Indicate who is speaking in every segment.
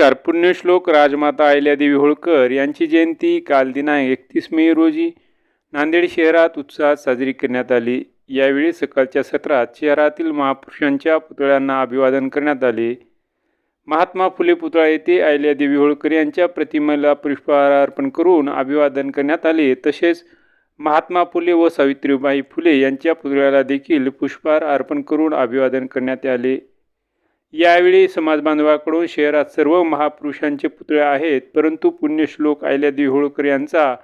Speaker 1: नमस्कार पुण्यश्लोक राजमाता देवी होळकर यांची जयंती काल दिनांक एकतीस मे रोजी नांदेड शहरात उत्साहात साजरी करण्यात आली यावेळी सकाळच्या सत्रात शहरातील महापुरुषांच्या पुतळ्यांना अभिवादन करण्यात आले महात्मा फुले पुतळा येथे देवी होळकर यांच्या प्रतिमेला पुष्पहार अर्पण करून अभिवादन करण्यात आले तसेच महात्मा फुले व सावित्रीबाई फुले यांच्या पुतळ्याला देखील पुष्पहार अर्पण करून अभिवादन करण्यात आले यावेळी समाजबांधवाकडून शहरात सर्व महापुरुषांचे पुतळे आहेत परंतु पुण्यश्लोक आयल्या होळकर यांचा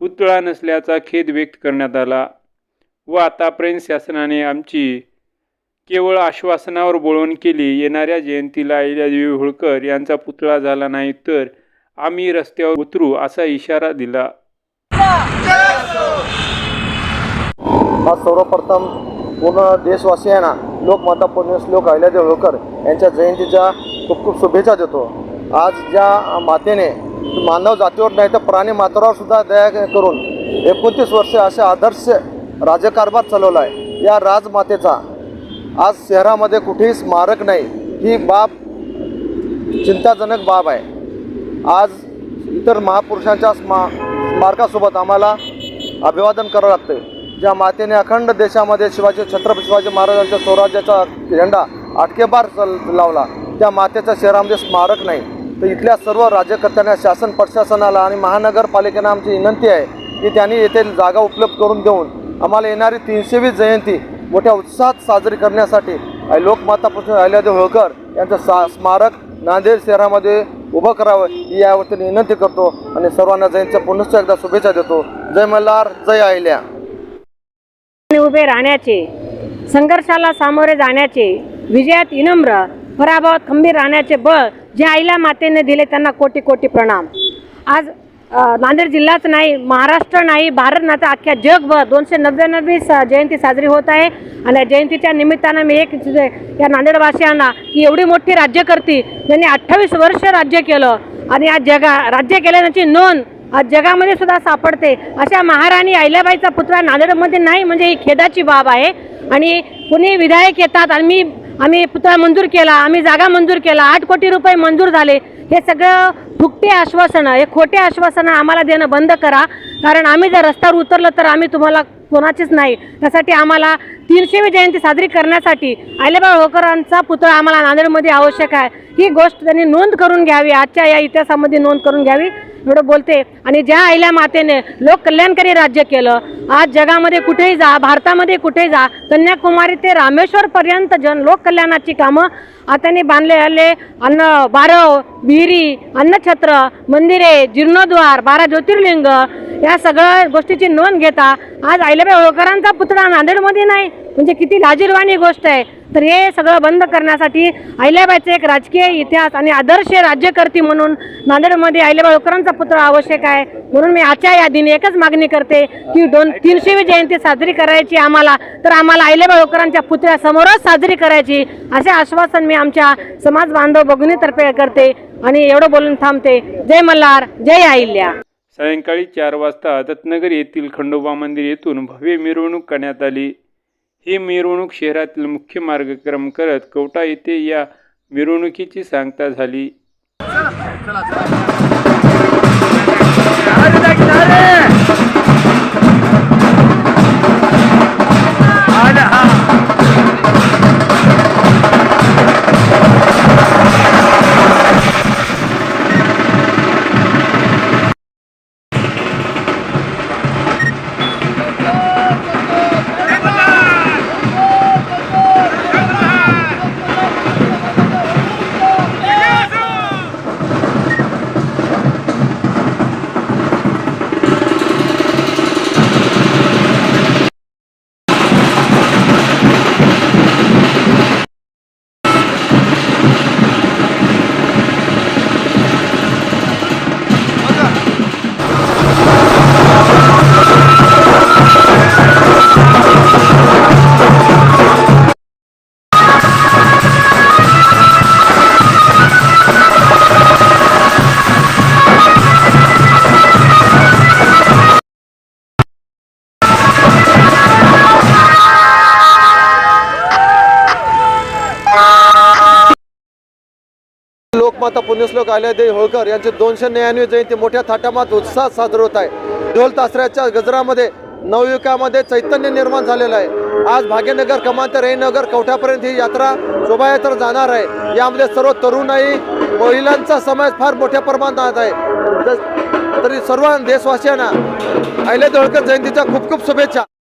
Speaker 1: पुतळा नसल्याचा खेद व्यक्त करण्यात आला व आतापर्यंत शासनाने आमची केवळ आश्वासनावर बोलवण केली येणाऱ्या जयंतीला आयल्या होळकर यांचा पुतळा झाला नाही तर आम्ही रस्त्यावर उतरू असा इशारा दिला
Speaker 2: सर्वप्रथम पूर्ण देशवासियांना लोकमाता पुण्यस लोक अहिल्या देवळकर यांच्या जयंतीच्या खूप खूप शुभेच्छा देतो आज ज्या मातेने मानव जातीवर नाही तर प्राणी मात्रावर सुद्धा दया करून एकोणतीस वर्षे असे आदर्श राजकारभार चालवला आहे या राजमातेचा आज शहरामध्ये कुठेही स्मारक नाही ही बाब चिंताजनक बाब आहे आज इतर महापुरुषांच्या स्मा स्मारकासोबत आम्हाला अभिवादन करावं लागतं ज्या मातेने अखंड देशामध्ये शिवाजी छत्रपती शिवाजी महाराजांच्या स्वराज्याचा झेंडा आटकेबार लावला त्या मातेचा शहरामध्ये स्मारक नाही तर इथल्या सर्व राज्यकर्त्यांना शासन प्रशासनाला आणि महानगरपालिकेनं आमची विनंती आहे की त्यांनी येथे जागा उपलब्ध करून देऊन आम्हाला येणारी तीनशेवी जयंती मोठ्या उत्साहात साजरी करण्यासाठी लोकमातापासून अहिल्यादेव होळकर यांचं सा स्मारक नांदेड शहरामध्ये उभं करावं ही यावरती विनंती करतो आणि सर्वांना जयंतीच्या पुनश्च एकदा शुभेच्छा देतो जय मल्हार जय अहिल्या
Speaker 3: उभे राहण्याचे संघर्षाला सामोरे जाण्याचे विजयात इनम्र पराभवात खंबीर राहण्याचे बळ जे आईला मातेने दिले त्यांना कोटी कोटी प्रणाम आज नांदेड जिल्हाच नाही महाराष्ट्र नाही भारत तर अख्ख्या जगभर दोनशे नव्याण्णवी जयंती साजरी होत आहे आणि जयंतीच्या निमित्तानं मी एक म्हणजे या नांदेडवासियांना की एवढी मोठी राज्यकर्ती ज्यांनी अठ्ठावीस वर्ष राज्य केलं आणि आज जगा राज्य केल्याची नोंद आज जगामध्ये सुद्धा सापडते अशा महाराणी अहिल्याबाईचा पुतळा नांदेडमध्ये नाही म्हणजे ही खेदाची बाब आहे आणि कुणी विधायक येतात आणि मी आम्ही पुतळा मंजूर केला आम्ही जागा मंजूर केला आठ कोटी रुपये मंजूर झाले हे सगळं फुकटे आश्वासनं हे खोटे आश्वासनं आम्हाला देणं बंद करा कारण आम्ही जर रस्त्यावर उतरलो तर आम्ही तुम्हाला कोणाचीच नाही त्यासाठी आम्हाला तीनशेवी जयंती साजरी करण्यासाठी आलेबा होकरांचा पुतळा आम्हाला नांदेडमध्ये आवश्यक आहे ही गोष्ट त्यांनी नोंद करून घ्यावी आजच्या या इतिहासामध्ये नोंद करून घ्यावी एवढं बोलते आणि ज्या आईला मातेने लोककल्याणकारी राज्य केलं आज जगामध्ये कुठेही जा भारतामध्ये कुठेही जा कन्याकुमारी ते रामेश्वरपर्यंत जन लोककल्याणाची कामं आताने बांधले आले अन्न बारव विहिरी अन्नछत्र मंदिरे जीर्णोद्वार बारा ज्योतिर्लिंग या सगळ्या गोष्टीची नोंद घेता आज आईलाबाई होळकरांचा पुतळा नांदेडमध्ये नाही म्हणजे किती लाजीरवाणी गोष्ट आहे तर हे सगळं बंद करण्यासाठी अहिल्याबाईचे एक राजकीय इतिहास आणि आदर्श राज्यकर्ती म्हणून नांदेडमध्ये अहिल्याबाई होळकरांचा पुत्र आवश्यक आहे म्हणून मी आजच्या यादीने एकच मागणी करते की दोन तीनशेवी जयंती साजरी करायची आम्हाला तर आम्हाला अहिल्याबाई होळकरांच्या पुतळ्यासमोरच साजरी करायची असे आश्वासन मी आमच्या समाज बांधव बघणीतर्फे करते आणि एवढं बोलून थांबते जय मल्हार जय अहिल्या
Speaker 1: सायंकाळी चार वाजता रत्नगर येथील खंडोबा मंदिर येथून भव्य मिरवणूक करण्यात आली ही मिरवणूक शहरातील मुख्य मार्गक्रम करत कवटा येथे या मिरवणुकीची सांगता झाली
Speaker 2: माता पुण्यश्लोक आल्यादेवी होळकर यांची दोनशे न्याण्णव जयंती मोठ्या थाटामात उत्साहात साजरा होत आहे ढोल तासऱ्याच्या गजरामध्ये नवयुगामध्ये चैतन्य निर्माण झालेलं आहे आज भाग्यनगर कमांत रेनगर कवठ्यापर्यंत ही यात्रा शोभायात्रा जाणार आहे यामध्ये सर्व तरुणाई महिलांचा समाज फार मोठ्या प्रमाणात आहे तरी सर्व देशवासियांना अहिले होळकर जयंतीच्या खूप खूप शुभेच्छा